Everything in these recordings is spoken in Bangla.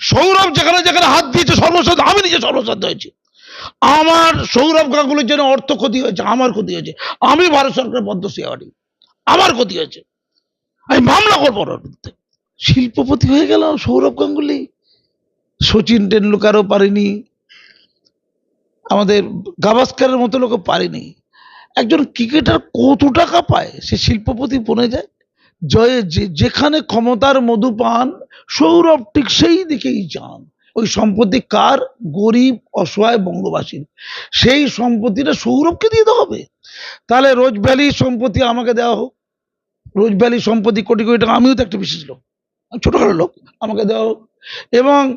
সৌরভ যেখানে যেখানে হাত দিয়েছে সর্বসাধ্য আমি নিজে সর্বসাধ্য হয়েছি। আমার সৌরভ গাঙ্গুলির জন্য অর্থ ক্ষতি হয়েছে, আমার ক্ষতি হয়েছে। আমি ভারত সরকারের পদ্মশ্রী অ্যাওয়ার্ডি আমার ক্ষতি হয়েছে। আমি মামলা করব ওর বিরুদ্ধে। শিল্পপতি হয়ে গেল সৌরভ গাঙ্গুলি। সচিন টেন্ডুলকারও পারেনি। আমাদের গাভাস্কারের মতো লোকও পারেনি। একজন ক্রিকেটার কত টাকা পায়? সে শিল্পপতি বনে যায়। জয়ে যেখানে ক্ষমতার মধু পান, সৌরভ ঠিক সেই দিকেই যান। ওই সম্পত্তি কার? গরিব, অসহায় বঙ্গবাসীর। সেই সম্পত্তিটা সৌরভকে দিয়ে দেওয়া হবে। তাহলে রোজ ভ্যালির সম্পত্তি আমাকে দেওয়া হোক। রোজ ভ্যালির সম্পত্তি কোটি কোটি টাকা, আমিও তো একটা বিশেষ লোক। ছোটখাটো লোক, আমাকে দেওয়া হোক। এবং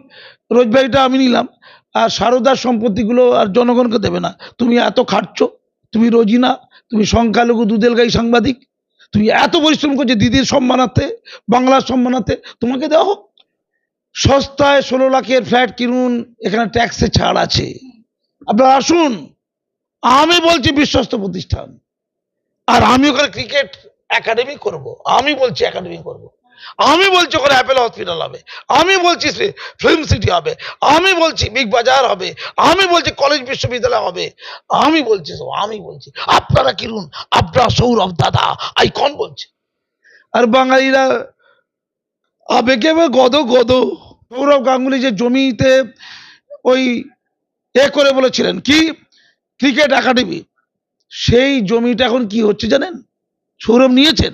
রোজ ভ্যালিটা আমি নিলাম। আর সারদার সম্পত্তিগুলো আর জনগণকে দেবে না। তুমি এত খাটছো, তুমি রোজিনা, তুমি সংখ্যালঘু দুধেল গাই সাংবাদিক। তুমি এত পরিশ্রম করছিস দিদির সম্মানার্থে, বাংলার সম্মানার্থে, তোমাকে দেওয়া হোক। সস্তায় ষোলো লাখের ফ্ল্যাট কিনুন, এখানে ট্যাক্সে ছাড় আছে। আপনারা আসুন, আমি বলছি বিশ্বস্ত প্রতিষ্ঠান। আর আমি ওখানে ক্রিকেট একাডেমি করব, আমি বলছি একাডেমি করব। আমি বলছি ওখানে অ্যাপেল হসপিটাল হবে। আমি বলছি ফিল্ম সিটি হবে। আমি বলছি বিগ বাজার হবে। আমি বলছি কলেজ বিশ্ববিদ্যালয় হবে। আমি বলছি সব, আমি বলছি। আপনারা কিনুন। আপনারা সৌরভ দাদা। আইকন বলছে? আর বাঙালিরা আবেগে গদ গদ। সৌরভ গাঙ্গুলি যে জমিতে ওই এ করে বলেছিলেন, কি? ক্রিকেট একাডেমি সেই জমিটা এখন কি হচ্ছে জানেন? সৌরভ নিয়েছেন?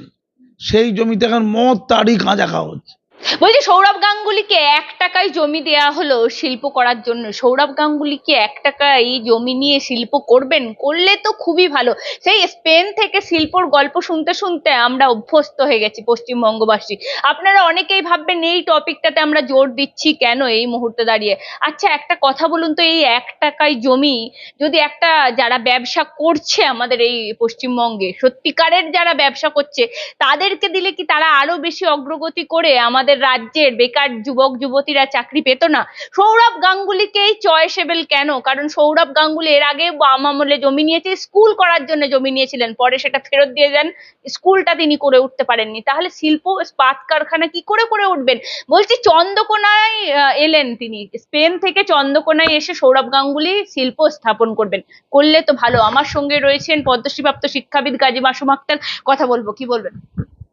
সেই জমিতে এখন মদ তারই গাঁজা খাওয়া হচ্ছে। বলছি, সৌরভ গাঙ্গুলিকে এক টাকায় জমি দেয়া হলো শিল্প করার জন্য। সৌরভ গাঙ্গুলিকে এক টাকায় জমি নিয়ে শিল্প করবেন, করলে তো খুবই ভালো। সেই স্পেন থেকে শিল্পর গল্প শুনতে শুনতে আমরা অভ্যস্ত হয়ে গেছি পশ্চিমবঙ্গবাসী। আপনারা অনেকেই ভাববেন, এই টপিকটাতে আমরা জোর দিচ্ছি কেন এই মুহূর্তে দাঁড়িয়ে? আচ্ছা একটা কথা বলুন তো, এই এক টাকায় জমি যদি একটা যারা ব্যবসা করছে আমাদের এই পশ্চিমবঙ্গে, সত্যিকারের যারা ব্যবসা করছে, তাদেরকে দিলে কি তারা আরও বেশি অগ্রগতি করে আমাদের রাজ্যের বেকার যুবক, যুবতীরা চাকরি পেত না। সৌরভ গাঙ্গুলিকেই চয়েসেবল কেন? কারণ সৌরভ গাঙ্গুলি এর আগে বাম আমলে জমি নিয়েছে, স্কুল করার জন্য জমি নিয়েছিলেন। পরে সেটা ফেরত দিয়ে দেন, স্কুলটা তিনি করে উঠতে পারেননি। তাহলে শিল্প ইস্পাত কারখানা কি করে করে উঠবেন? বলছি চন্দ্রকোনায় এলেন তিনি। স্পেন থেকে চন্দ্রকোনায় এসে সৌরভ গাঙ্গুলি শিল্প স্থাপন করবেন। করলে তো ভালো। আমার সঙ্গে রয়েছেন পদ্মশ্রীপ্রাপ্ত শিক্ষাবিদ গাজী মাসুম আক্তার। কথা বলব, কি বলবেন?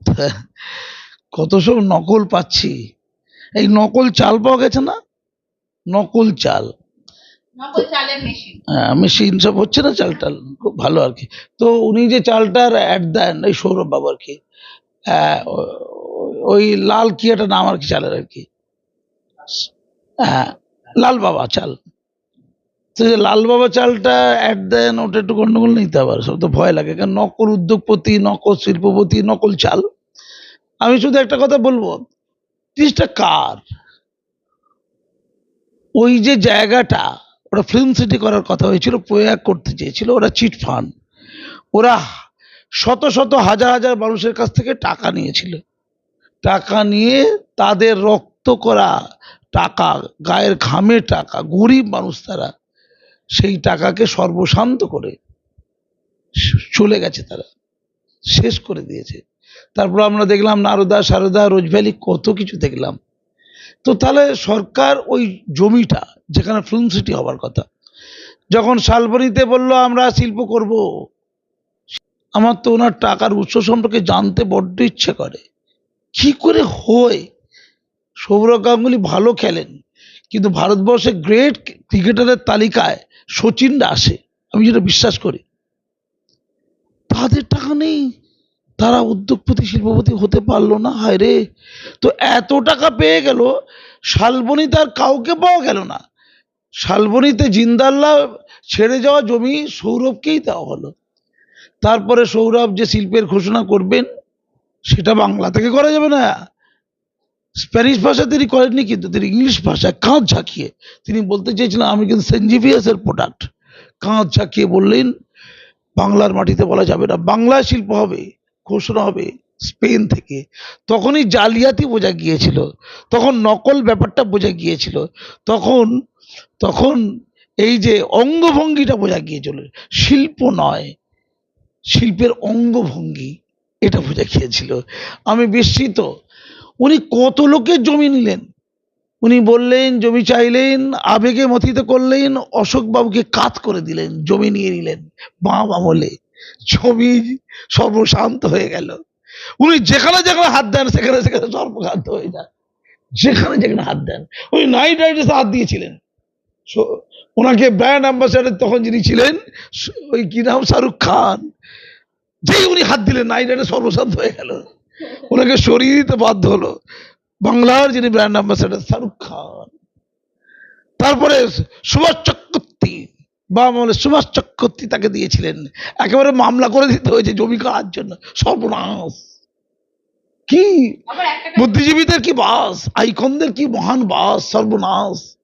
কত সব নকল পাচ্ছি। এই নকল চাল পাওয়া গেছে না? নকল চাল। মেশিন হ্যাঁ, মেশিন সব হচ্ছে না চাল টাল? খুব ভালো আর কি। তো উনি যে চালটার অ্যাড দেন এই সৌরভ বাবু আর কি আহ, ওই লাল কি একটা নাম আর কি চালের আর কি? হ্যাঁ লাল বাবা চাল। তো যে লাল বাবা চালটা অ্যাড দেন ওটা একটু গন্ডগোল নিতে হবে। সব তো ভয় লাগে। কারণ নকল উদ্যোগপতি নকল শিল্পপতি নকল চাল। আমি শুধু একটা কথা বলব। জিনিসটা কার? ওই যে জায়গাটা, ওরা ফিল্ম সিটি করার কথা হয়েছিল, প্রয়াগ করতে চেয়েছিল, ওরা চিট ফান্ড ওরা শত শত হাজার হাজার মানুষের কাছ থেকে টাকা নিয়েছিল। টাকা নিয়ে তাদের রক্ত করা টাকা, গায়ের ঘামের টাকা, গরিব মানুষ তারা, সেই টাকাকে সর্বশান্ত করে চলে গেছে তারা। শেষ করে দিয়েছে। তারপর আমরা দেখলাম নারদা, সারদা রোজভ্যালি কত কিছু দেখলাম। তো তাহলে সরকার ওই জমিটা, যেখানে ফিল্ম সিটি হবার কথা, যখন শালবনীতে বলল, আমরা শিল্প করব। আমার তো ওনার টাকার উৎস সম্পর্কে জানতে বড্ড ইচ্ছে করে। কি করে হয়? সৌরভ গাঙ্গুলি ভালো খেলেন, কিন্তু ভারতবর্ষে গ্রেট ক্রিকেটারের তালিকায় সচিনরা আসে। আমি যেটা বিশ্বাস করি, তাদের টাকা নেই। তারা উদ্যোগপতি শিল্পপতি হতে পারল না, হায় রে। তো এত টাকা পেয়ে গেল শালবনীতে আর কাউকে পাওয়া গেল না। শালবনীতে জিন্দাল্লা ছেড়ে যাওয়া জমি সৌরভকেই দেওয়া হলো। তারপরে সৌরভ যে শিল্পের ঘোষণা করবেন, সেটা বাংলা থেকে করা যাবে না। স্প্যানিশ ভাষা তিনি করেননি, কিন্তু তিনি ইংলিশ ভাষায় কাঁধ ঝাঁকিয়ে, তিনি বলতে চেয়েছিলেন, আমি কিন্তু সেন্ট প্রোডাক্ট। কাঁধ ঝাঁকিয়ে বললেন, বাংলার মাটিতে বলা যাবে না, বাংলায় শিল্প হবে। ঘোষণা হবে স্পেন থেকে। তখনই জালিয়াতি বোঝা গিয়েছিল। তখন নকল ব্যাপারটা বোঝা গিয়েছিল। তখন তখন এই যে অঙ্গভঙ্গিটা বোঝা গিয়েছিল, শিল্প নয়, শিল্পের অঙ্গভঙ্গি এটা বোঝা গিয়েছিল। আমি বিস্মিত। উনি কত লোকের জমি নিলেন? উনি বললেন, জমি চাইলেন, আবেগে মথিত করলেন, অশোকবাবুকে কাত করে দিলেন, জমি নিয়ে নিলেন, বাম আমলে। জমি সর্বশান্ত হয়ে গেল। উনি যেখানে যেখানে হাত দেন, সেখানে সেখানে সর্বশান্ত হয়ে যায় যেখানে যেখানে হাত দেন। উনি নাইট রাইডার্সে হাত দিয়েছিলেন। ওনাকে ব্র্যান্ড অ্যাম্বাসাডার তখন যিনি ছিলেন ওই কি নাম? শাহরুখ খান। যেই উনি হাত দিলেন নাইট রাইডার সর্বশান্ত হয়ে গেল। ওনাকে সরিয়ে দিতে বাধ্য হলো বাংলার যিনি ব্র্যান্ড অ্যাম্বাসাডার শাহরুখ খান। তারপরে সুভাষ চক্রবর্তী। বা আমলে সুভাষ চক্রবর্তী তাকে দিয়েছিলেন। একেবারে মামলা করে দিতে হয়েছে জমি কাড়ার জন্য। সর্বনাশ। কি? বুদ্ধিজীবীদের কি বাস? আইকনদের কি মহান বাস? সর্বনাশ।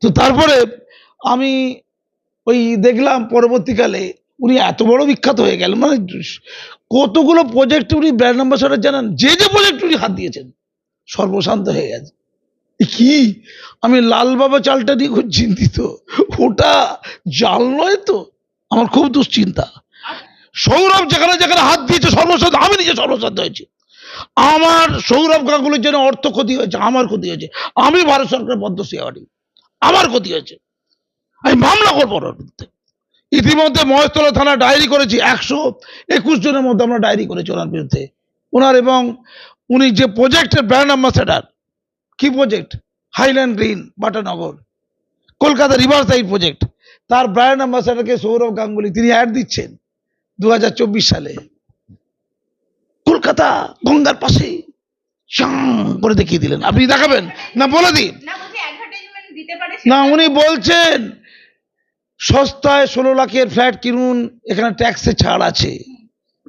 তো তারপরে আমি ওই দেখলাম পরবর্তীকালে উনি এত বড় বিখ্যাত হয়ে গেলেন। মানে কতগুলো প্রজেক্ট উনি ব্র্যান্ড অ্যাম্বাসাডার জানান। যে যে প্রজেক্ট উনি হাত দিয়েছেন সর্বশান্ত হয়ে গেছে। কি? আমি লাল বাবা চালটা নিয়ে খুব চিন্তিত। ওটা জাল নয় তো? আমার খুব দুশ্চিন্তা। সৌরভ যেখানে যেখানে হাত দিয়েছে সর্বশান্ত আমি নিজে সর্বশান্ত হয়েছি। আমার সৌরভ গাঙ্গুলির জন্য অর্থ ক্ষতি হয়েছে, আমার ক্ষতি হয়েছে। আমি ভারত সরকারের পদ্মশ্রী অ্যাওয়ার্ডি আমার ক্ষতি হয়েছে। আমি মামলা করব ওর বিরুদ্ধে। ইতিমধ্যে মহেশতলা থানা ডায়েরি করেছি একশো একুশ জনের মধ্যে আমরা ডায়েরি করেছি ওনার বিরুদ্ধে। ওনার এবং উনি যে প্রজেক্টের ব্র্যান্ড অ্যাম্বাসেডার কি project Highland Green Batanagar Kolkata river side project তার ব্র্যান্ড অ্যাম্বাসেডারকে সৌরভ গাঙ্গুলি তিনি অ্যাড দিচ্ছেন দু হাজার চব্বিশ সালে। কলকাতা গঙ্গার পাশে। করে দেখিয়ে দিলেন। আপনি দেখাবেন? না বলে দিন। না উনি বলছেন সস্তায় ষোলো লাখের ফ্ল্যাট কিনুন এখানে ট্যাক্সে ছাড় আছে।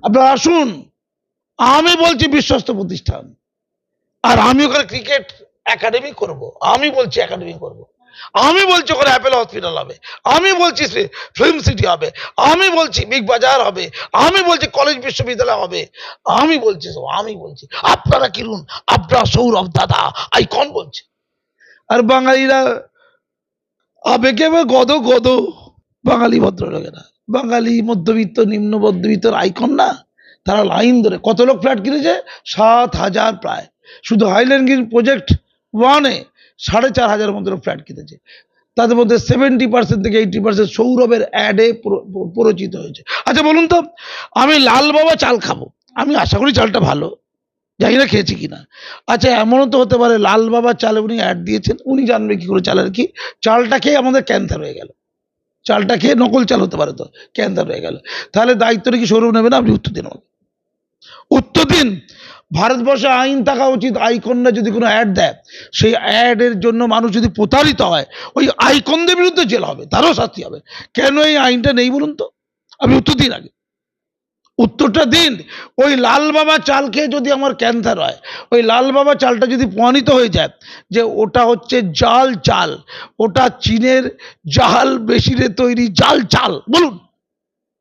আপনারা আসুন। আমি বলছি বিশ্বস্ত প্রতিষ্ঠান। আর আমি ওখানে ক্রিকেট একাডেমি করব। আমি বলছি একাডেমি করব। আমি বলছি ওখানে অ্যাপেল হসপিটাল হবে। আমি বলছি ফিল্ম সিটি হবে। আমি বলছি বিগ বাজার হবে। আমি বলছি কলেজ বিশ্ববিদ্যালয় হবে। আমি বলছি সব, আমি বলছি। আপনারা কিনুন আপনারা সৌরভ দাদা। আইকন বলছে? আর বাঙালিরা আবেগে গদ গদ। বাঙালি ভদ্রলোকেরা। বাঙালি মধ্যবিত্ত, নিম্ন মধ্যবিত্তর আইকন না। তারা লাইন ধরে, কত লোক ফ্ল্যাট কিনেছে? সাত হাজার প্রায়। শুধু হাইল্যান্ড প্রজেক্ট ওয়ানে সাড়ে চার হাজার লোক ফ্ল্যাট কিনেছে। তাদের মধ্যে সেভেন্টি পার্সেন্ট থেকে এইটি পার্সেন্ট সৌরভের অ্যাডে পরিচিত হয়েছে। আচ্ছা বলুন তো, আমি লাল বাবা চাল খাব। আমি আশা করি চালটা ভালো। জানি না খেয়েছি কিনা। আচ্ছা এমনও তো হতে পারে লাল বাবা চালে উনি অ্যাড দিয়েছেন। উনি জানবে কি করে চালের কি। চালটা খেয়ে আমাদের ক্যান্সার হয়ে গেল। চালটা খেয়ে নকল চাল হতে পারে তো। ক্যান্সার হয়ে গেল। তাহলে দায়িত্বটা কি সৌরভ নেবে না? আপনি উত্তর দিন আমাকে উত্তর দিন। ভারতবর্ষে আইন থাকা উচিত আইকনরা যদি কোনো অ্যাড দেয়, সেই অ্যাডের জন্য মানুষ যদি প্রতারিত হয়, ওই আইকনদের বিরুদ্ধে জেল হবে, তারও শাস্তি হবে। কেন এই আইনটা নেই বলুন তো? আমি উত্তর দিন আগে। উত্তরটা দিন, ওই লাল বাবা চাল খেয়ে যদি আমার ক্যান্সার হয়, ওই লাল বাবা চালটা যদি প্রমাণিত হয়ে যায় যে ওটা হচ্ছে জাল চাল, ওটা চীনের জাল বেশিরে তৈরি জাল চাল, বলুন।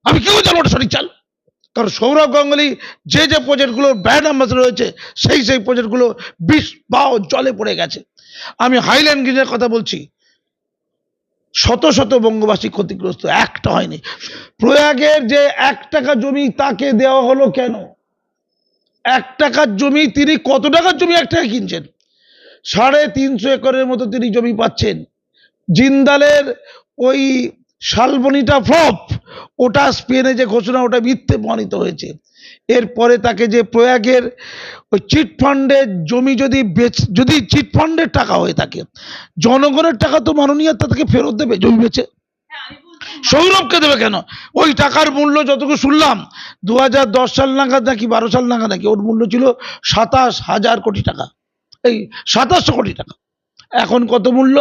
আমি কেউ জানো ওটা সঠিক চাল? কারণ সৌরভ গাঙ্গুলি যে যে প্রজেক্টগুলো ব্র্যান্ড অ্যাম্বাসেডর রয়েছে, সেই সেই প্রজেক্টগুলো বিষ বাও জলে পড়ে গেছে। আমি হাইল্যান্ড গ্রিনের কথা বলছি। শত শত বঙ্গবাসী ক্ষতিগ্রস্ত, একটা হয়নি। প্রয়াগের যে এক টাকা জমি তাকে দেওয়া হলো কেন? এক টাকার জমি তিনি কত টাকার জমি এক টাকা কিনছেন? সাড়ে তিনশো একরের মতো তিনি জমি পাচ্ছেন। জিন্দালের ওই শালবনিটা ফ্লপ। ওটা স্পেনে যে ঘোষণা, ওটা মিথ্যে প্রমাণিত হয়েছে। এরপরে তাকে যে প্রয়াগের ওই চিট ফান্ডের জমি যদি বেচ, যদি চিট ফান্ডের টাকা হয়ে থাকে, জনগণের টাকা তো মাননীয় তাকে ফেরত দেবে জমি বেচে। সৌরভকে দেবে কেন? ওই টাকার মূল্য যতটুকু শুনলাম দু হাজার দশ সাল নাগাদ নাকি বারো সাল নাগাদ নাকি ওর মূল্য ছিল সাতাশ হাজার কোটি টাকা। এই সাতাশশো কোটি টাকা। এখন কত মূল্য?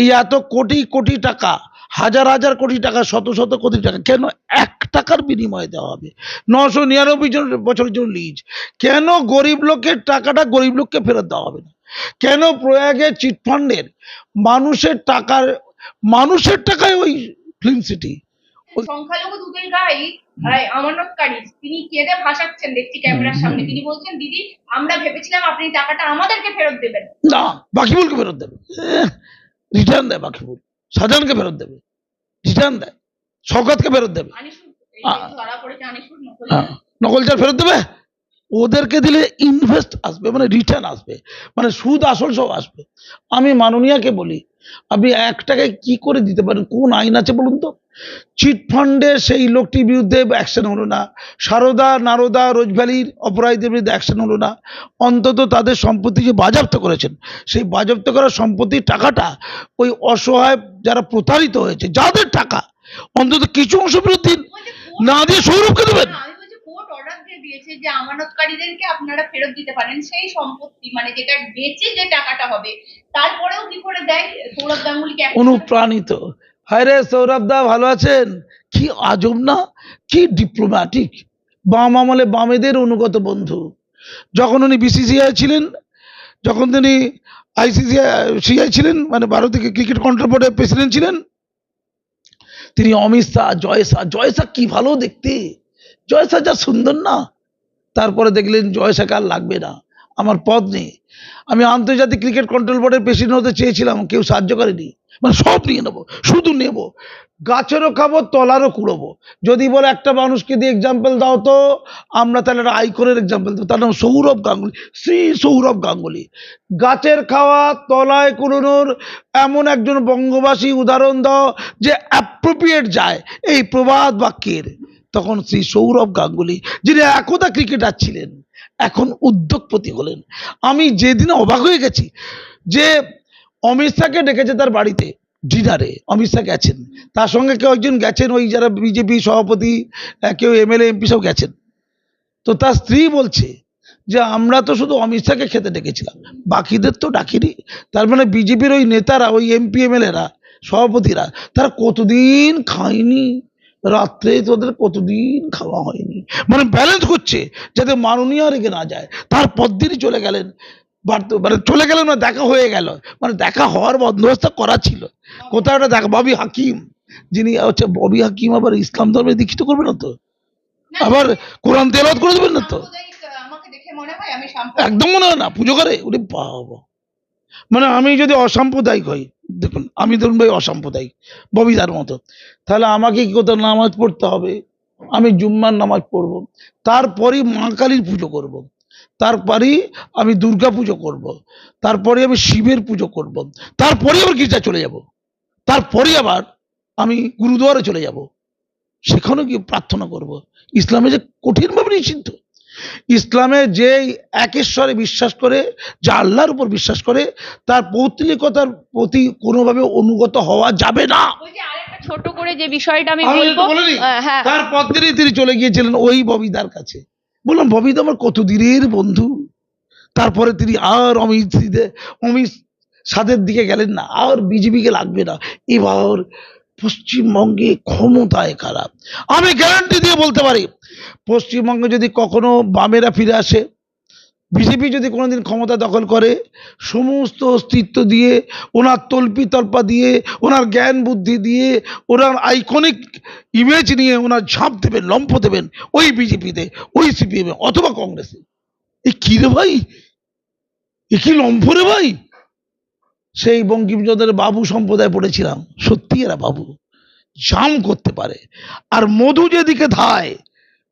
এই এত কোটি কোটি টাকা হাজার হাজার কোটি টাকা শত শত কোটি টাকা। কেন এক টাকার বিনিময়ে দেওয়া হবে? নশো নিরানব্বই জন বছরের জন্য লিজ কেন গরিব লোকের টাকাটা গরিব লোককে ফেরত দেওয়া হবে না? কেন প্রয়াগে চিটফান্ডের মানুষের টাকার মানুষের টাকায় ওই ফিল্ম সিটি? সংখ্যালঘু দুধের গাই আমানতকারী তিনি কেঁদে ভাসাচ্ছেন দেখছি ক্যামেরার সামনে। তিনি বলছেন দিদি আমরা ভেবেছিলাম আপনি টাকাটা আমাদেরকে ফেরত দেবেন। না বাকিবুলকে ফেরত দেবেন। রিটার্ন দেয় বাকিবুল। শাহজাহানকে ফেরত দেবে রিটার্ন দেয় শওকতকে ফেরত দেবে। নকল চাল ফেরত দেবে? ওদেরকে দিলে ইনভেস্ট আসবে মানে রিটার্ন আসবে মানে সুদ আসল সব আসবে। আমি মাননীয়াকে বলি আপনি এক টাকায় কি করে দিতে পারেন? কোন আইন আছে বলুন তো? চিট ফান্ডে সেই লোকটির বিরুদ্ধে অ্যাকশন হলো না। সারদা নারদা রোজভ্যালির অপরাধীদের বিরুদ্ধে অ্যাকশন হলো না। অন্তত তাদের সম্পত্তি যে বাজেয়াপ্ত করেছেন সেই বাজেয়াপ্ত করা সম্পত্তির টাকাটা ওই অসহায় যারা প্রতারিত হয়েছে যাদের টাকা অন্তত কিছু অংশ দিন। না দিয়ে সৌরভকে দেবেন। না, আমি বলছি কোর্ট অর্ডার দিয়ে দিয়েছে যে আমানতকারীদেরকে আপনারা ফেরত দিতে পারেন সেই সম্পত্তি মানে যেটা বেচে যে টাকাটা হবে তারপরেও কি করে দেয়? সৌরভ গাঙ্গুলিকে অনুপ্রাণিত। হায় রে সৌরভ দা, ভালো আছেন? কি আজব না? কি ডিপ্লোম্যাটিক বাম আমলে বামেদের অনুগত বন্ধু। যখন উনি বিসিসিআই ছিলেন, যখন তিনি আইসিসিআই ছিলেন মানে ভারতীয় ক্রিকেট কন্ট্রোল বোর্ডের প্রেসিডেন্ট ছিলেন, তিনি অমিত শাহ, জয় শাহ জয় শাহ কি ভালো দেখতে। জয় শাহ যা সুন্দর না। তারপরে দেখলেন জয় শাহকে আর লাগবে না। আমার পদ নেই। আমি আন্তর্জাতিক ক্রিকেট কন্ট্রোল বোর্ডের প্রেসিডেন্ট হতে চেয়েছিলাম, কেউ সাহায্য করেনি। মানে সব নিয়ে নেব, শুধু নেব। গাছেরও খাব, তলারও কুড়োবো। যদি বলে একটা মানুষকে দিয়ে এক্সাম্পল দাও তো, আমরা তাহলে একটা আইকনের এক্সাম্পল দেবো। তার নাম সৌরভ গাঙ্গুলি, শ্রী সৌরভ গাঙ্গুলি। গাছের খাওয়া, তলায় কুড়োনোর এমন একজন বঙ্গবাসী উদাহরণ দাও যে অ্যাপ্রোপ্রিয়েট যায়। এই প্রবাদ বাক্যের। তখন শ্রী সৌরভ গাঙ্গুলি, যিনি একদা ক্রিকেটার ছিলেন, এখন উদ্যোগপতি হলেন। আমি যেদিনে অবাক হয়ে গেছি যে অমিত শাহকে ডেকেছে তার বাড়িতে, ডিনারে। অমিত শাহ গেছেন। তার সঙ্গে কেউ একজন গেছেন, ওই যারা বিজেপি সভাপতি কেউ এমএলএ, এমপি সব গেছেন। তো তার স্ত্রী বলছে যে, আমরা তো শুধু অমিত শাহকে খেতে ডেকেছিলাম। বাকিদের তো ডাকিনি। তার মানে বিজেপির ওই নেতারা, ওই এমপি, এমএলএরা, সভাপতিরা, তারা কতদিন খায়নি? রাত্রে তোদের কতদিন খাওয়া হয়নি? মানে ব্যালেন্স করছে, যাতে মাননীয় রেগে না যায়। তারপর দিনই চলে গেলেন মানে চলে গেলেন না দেখা হয়ে গেল। মানে দেখা হওয়ার বন্দোবস্ত করা ছিল। কোথাও একটা দেখা? ববি হাকিম যিনি হচ্ছে ববি হাকিম আবার ইসলাম ধর্মে দীক্ষিত করবে না তো? আবার কোরআন তেলাওয়াত করে দেবেন না তো? মনে একদম মনে হয় না পুজো করে? ওরে বাবা। মানে আমি যদি অসাম্প্রদায়িক হই দেখুন আমি ধরুন ভাই অসাম্প্রদায়িক ববিদার মতো। তাহলে আমাকে কি কোথাও নামাজ পড়তে হবে? আমি জুম্মার নামাজ পড়ব। তারপরেই মা কালীর পুজো করব। তারপরেই আমি দুর্গা পুজো করব। তারপরে আমি শিবের পুজো করব। তারপরে আবার গির্জা চলে যাব। তারপরে আবার আমি গুরুদুয়ারে চলে যাব। সেখানে গিয়ে প্রার্থনা করব। ইসলামে যে কঠিনভাবে নিষিদ্ধ। ইসলামে যে একেশ্বরে বিশ্বাস করে যা আল্লাহর উপর বিশ্বাস করে তার পৌত্তলিকতার প্রতি কোনোভাবে অনুগত হওয়া যাবে না। ছোট করে যে বিষয়টা আমি বলব হ্যাঁ। তারপর দিনই তিনি চলে গিয়েছিলেন ওই ববিদার কাছে। বললাম ববি তো আমার কতদিনের বন্ধু। তারপরে তিনি আর অমিত অমিত সাদের দিকে গেলেন না, আর বিজেপিকে লাগবে না। এবার পশ্চিমবঙ্গে ক্ষমতায় খারাপ আমি গ্যারান্টি দিয়ে বলতে পারি, পশ্চিমবঙ্গে যদি কখনো বামেরা ফিরে আসে বিজেপি যদি কোনোদিন ক্ষমতা দখল করে, সমস্ত অস্তিত্ব দিয়ে, ওনার তল্পি তল্পা দিয়ে, ওনার জ্ঞান বুদ্ধি দিয়ে, ওনার আইকনিক ইমেজ নিয়ে ওনার ঝাঁপ দেবেন, লম্ফ দেবেন, ওই বিজেপিতে, ওই সিপিএমে অথবা কংগ্রেসে। এ কি রে ভাই? এ কি লম্ফ রে ভাই? সেই বঙ্কিমচন্দ্রের বাবু সম্প্রদায় পড়েছিলাম। সত্যি এরা বাবু। জাম করতে পারে। আর মধু যেদিকে ধায়,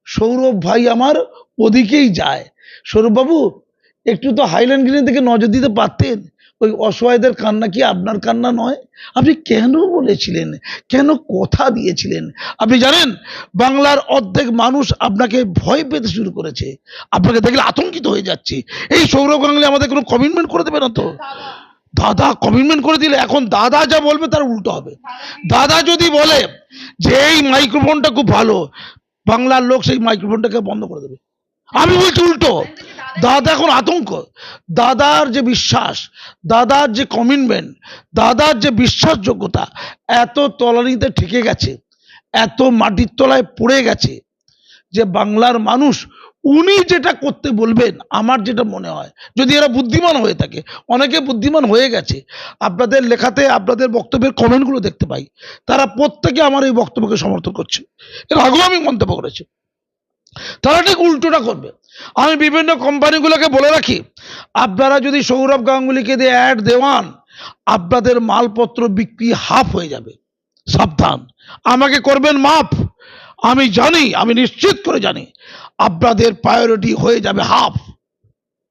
সৌরভ ভাই আমার ওদিকেই যায়। সৌরভবাবু একটু তো হাইল্যান্ড গ্রিনের দিকে নজর দিতে পারতেন। ওই অসহায়দের কান্না কি আপনার কান্না নয়? আপনি কেন বলেছিলেন? কেন কথা দিয়েছিলেন? আপনি জানেন, বাংলার অর্ধেক মানুষ আপনাকে ভয় পেতে শুরু করেছে। আপনাকে দেখলে আতঙ্কিত হয়ে যাচ্ছে। এই সৌরভ গাঙ্গুলি আমাদের কোনো কমিটমেন্ট করে দেবে না তো? দাদা কমিটমেন্ট করে দিলে এখন দাদা যা বলবে তার উল্টো হবে। দাদা যদি বলে যে এই মাইক্রোফোনটা খুব ভালো, বাংলার লোক সেই মাইক্রোফোনটাকে বন্ধ করে দেবে। আমি বলছি উল্টো। দাদা এখন আতঙ্ক। দাদার যে বিশ্বাস, দাদার যে কমিটমেন্ট দাদার যে বিশ্বাসযোগ্যতা এত তলানিতে ঠেকে গেছে, এত মাটির তলায় পড়ে গেছে যে বাংলার মানুষ উনি যেটা করতে বলবেন, আমার যেটা মনে হয়। যদি এরা বুদ্ধিমান হয়ে থাকে, অনেকে বুদ্ধিমান হয়ে গেছে। আপনাদের লেখাতে, আপনাদের বক্তব্যের কমেন্টগুলো দেখতে পাই। তারা প্রত্যেকে আমার এই বক্তব্যকে সমর্থন করছে। এর আগেও আমি মন্তব্য করেছি। তারা ঠিক উল্টোটা করবে। আমি বিভিন্ন কোম্পানিগুলোকে বলে রাখি, আপনারা যদি সৌরভ গাঙ্গুলিকে দিয়ে অ্যাড দেওয়ান, আপনাদের মালপত্র বিক্রি হাফ হয়ে যাবে। সাবধান। আমাকে করবেন মাফ। আমি জানি, আমি নিশ্চিত করে জানি, আপনাদের প্রায়োরিটি হয়ে যাবে হাফ